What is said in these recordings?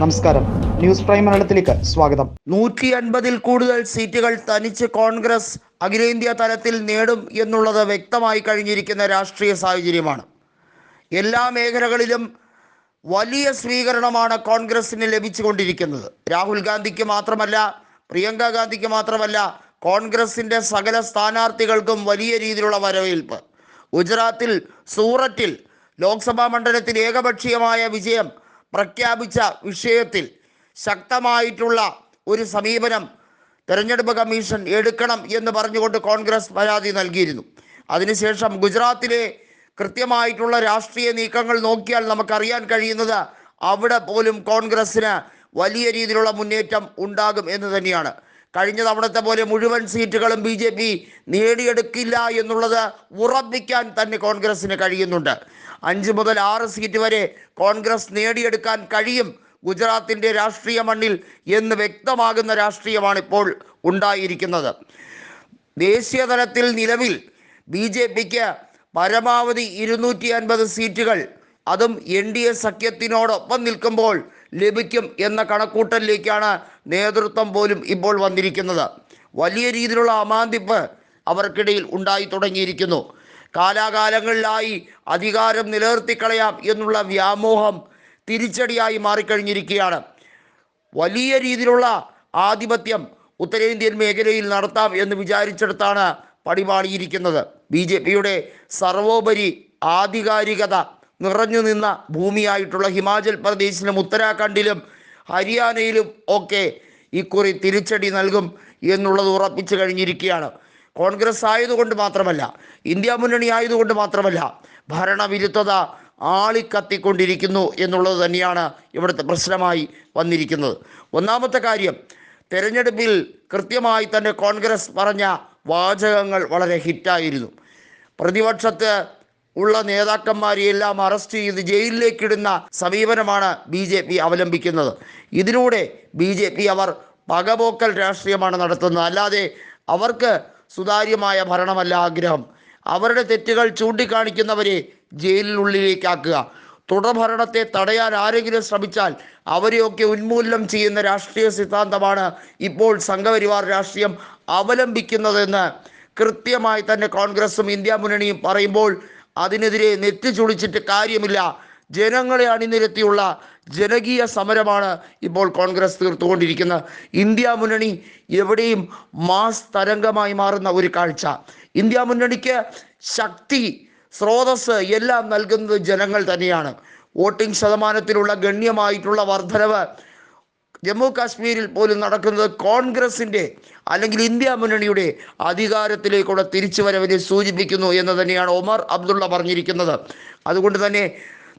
നമസ്കാരം. News prime മലയാളത്തിലേക്ക് സ്വാഗതം. നൂറ്റി അൻപതിൽ കൂടുതൽ സീറ്റുകൾ തനിച്ച് കോൺഗ്രസ് അഖിലേന്ത്യാ തലത്തിൽ നേടും എന്നുള്ളത് വ്യക്തമായി കഴിഞ്ഞിരിക്കുന്ന രാഷ്ട്രീയ സാഹചര്യമാണ്. എല്ലാ മേഖലകളിലും വലിയ സ്വീകരണമാണ് കോൺഗ്രസിന് ലഭിച്ചുകൊണ്ടിരിക്കുന്നത്. രാഹുൽ ഗാന്ധിക്ക് മാത്രമല്ല പ്രിയങ്ക ഗാന്ധിക്ക് മാത്രമല്ല കോൺഗ്രസിന്റെ സകല സ്ഥാനാർത്ഥികൾക്കും വലിയ രീതിയിലുള്ള വരവേൽപ്പ്. ഗുജറാത്തിൽ സൂററ്റിൽ ലോക്സഭാ മണ്ഡലത്തിൽ ഏകപക്ഷീയമായ വിജയം പ്രഖ്യാപിച്ച വിഷയത്തിൽ ശക്തമായിട്ടുള്ള ഒരു സമീപനം തെരഞ്ഞെടുപ്പ് കമ്മീഷൻ എടുക്കണം എന്ന് പറഞ്ഞുകൊണ്ട് കോൺഗ്രസ് പരാതി നൽകിയിരുന്നു. അതിനുശേഷം ഗുജറാത്തിലെ കൃത്യമായിട്ടുള്ള രാഷ്ട്രീയ നീക്കങ്ങൾ നോക്കിയാൽ നമുക്കറിയാൻ കഴിയുന്നത് അവിടെ പോലും കോൺഗ്രസ്സിന് വലിയ രീതിയിലുള്ള മുന്നേറ്റം ഉണ്ടാകും എന്ന് തന്നെയാണ്. കഴിഞ്ഞ തവണത്തെ പോലെ മുഴുവൻ സീറ്റുകളും ബി ജെ പി നേടിയെടുക്കില്ല എന്നുള്ളത് ഉറപ്പിക്കാൻ തന്നെ കോൺഗ്രസ്സിന് കഴിയുന്നുണ്ട്. അഞ്ച് മുതൽ ആറ് സീറ്റ് വരെ കോൺഗ്രസ് നേടിയെടുക്കാൻ കഴിയും ഗുജറാത്തിന്റെ രാഷ്ട്രീയ മണ്ണിൽ എന്ന് വ്യക്തമാകുന്ന രാഷ്ട്രീയമാണ് ഇപ്പോൾ ഉണ്ടായിരിക്കുന്നത്. ദേശീയ തലത്തിൽ നിലവിൽ ബി ജെ പിക്ക് പരമാവധി ഇരുന്നൂറ്റി അൻപത് സീറ്റുകൾ അതും എൻ ഡി എ സഖ്യത്തിനോടൊപ്പം നിൽക്കുമ്പോൾ ലഭിക്കും എന്ന കണക്കൂട്ടലിലേക്കാണ് നേതൃത്വം പോലും ഇപ്പോൾ വന്നിരിക്കുന്നത്. വലിയ രീതിയിലുള്ള അമാന്തിപ്പ് അവർക്കിടയിൽ ഉണ്ടായി തുടങ്ങിയിരിക്കുന്നു. കാലാകാലങ്ങളിലായി അധികാരം നിലനിർത്തിക്കളയാം എന്നുള്ള വ്യാമോഹം തിരിച്ചടിയായി മാറിക്കഴിഞ്ഞിരിക്കുകയാണ്. വലിയ രീതിയിലുള്ള ആധിപത്യം ഉത്തരേന്ത്യൻ മേഖലയിൽ നടത്താം എന്ന് വിചാരിച്ചെടുത്താണ് പടിപാടിയിരിക്കുന്നത് ബി ജെ പിയുടെ സർവോപരി ആധികാരികത നിറഞ്ഞു നിന്ന ഭൂമിയായിട്ടുള്ള ഹിമാചൽ പ്രദേശിലും ഉത്തരാഖണ്ഡിലും ഹരിയാനയിലും ഒക്കെ ഇക്കുറി തിരിച്ചടി നൽകും എന്നുള്ളത് ഉറപ്പിച്ചു കഴിഞ്ഞിരിക്കുകയാണ്. കോൺഗ്രസ് ആയതുകൊണ്ട് മാത്രമല്ല ഇന്ത്യ മുന്നണി ആയതുകൊണ്ട് മാത്രമല്ല ഭരണവിരുദ്ധത ആളിക്കത്തിക്കൊണ്ടിരിക്കുന്നു എന്നുള്ളത് തന്നെയാണ് ഇവിടുത്തെ പ്രശ്നമായി വന്നിരിക്കുന്നത്. ഒന്നാമത്തെ കാര്യം തെരഞ്ഞെടുപ്പിൽ കൃത്യമായി തന്നെ കോൺഗ്രസ് പറഞ്ഞ വാചകങ്ങൾ വളരെ ഹിറ്റായിരുന്നു. പ്രതിപക്ഷത്ത് ഉള്ള നേതാക്കന്മാരെയെല്ലാം അറസ്റ്റ് ചെയ്ത് ജയിലിലേക്കിടുന്ന സമീപനമാണ് ബി ജെ പി അവലംബിക്കുന്നത്. ഇതിലൂടെ ബി ജെ പി അവർ പകപോക്കൽ രാഷ്ട്രീയമാണ് നടത്തുന്നത്. അല്ലാതെ അവർക്ക് സുതാര്യമായ ഭരണമല്ല ആഗ്രഹം. അവരുടെ തെറ്റുകൾ ചൂണ്ടിക്കാണിക്കുന്നവരെ ജയിലിനുള്ളിലേക്കാക്കുക. തുടർഭരണത്തെ തടയാൻ ആരെങ്കിലും ശ്രമിച്ചാൽ അവരെയൊക്കെ ഉന്മൂലനം ചെയ്യുന്ന രാഷ്ട്രീയ സിദ്ധാന്തമാണ് ഇപ്പോൾ സംഘപരിവാർ രാഷ്ട്രീയം അവലംബിക്കുന്നതെന്ന് കൃത്യമായി തന്നെ കോൺഗ്രസും ഇന്ത്യ മുന്നണിയും പറയുമ്പോൾ അതിനെതിരെ നെറ്റി ചുളിച്ചിട്ട് കാര്യമില്ല. ജനങ്ങളെ അണിനിരത്തിയുള്ള ജനകീയ സമരമാണ് ഇപ്പോൾ കോൺഗ്രസ് തീർത്തുകൊണ്ടിരിക്കുന്നത്. ഇന്ത്യ മുന്നണി എവിടെയും മാസ് തരംഗമായി മാറുന്ന ഒരു കാഴ്ച. ഇന്ത്യ മുന്നണിക്ക് ശക്തി സ്രോതസ് എല്ലാം നൽകുന്നത് ജനങ്ങൾ തന്നെയാണ്. വോട്ടിംഗ് ശതമാനത്തിലുള്ള ഗണ്യമായിട്ടുള്ള വർധനവ് ജമ്മു കാശ്മീരിൽ പോലും നടക്കുന്നത് കോൺഗ്രസിന്റെ അല്ലെങ്കിൽ ഇന്ത്യ മുന്നണിയുടെ അധികാരത്തിലേക്കുള്ള തിരിച്ചുവരവിനെ സൂചിപ്പിക്കുന്നു എന്ന് തന്നെയാണ് ഒമർ അബ്ദുള്ള പറഞ്ഞിരിക്കുന്നത്. അതുകൊണ്ട് തന്നെ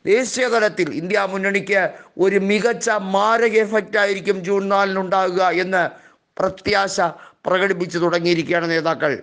ദേശീയ തലത്തിൽ ഇന്ത്യ മുന്നണിക്ക് ഒരു മികച്ച മാരക എഫക്റ്റ് ആയിരിക്കും ജൂൺ നാലിനുണ്ടാകുക എന്ന് പ്രത്യാശ പ്രകടിപ്പിച്ചു തുടങ്ങിയിരിക്കുകയാണ് നേതാക്കൾ.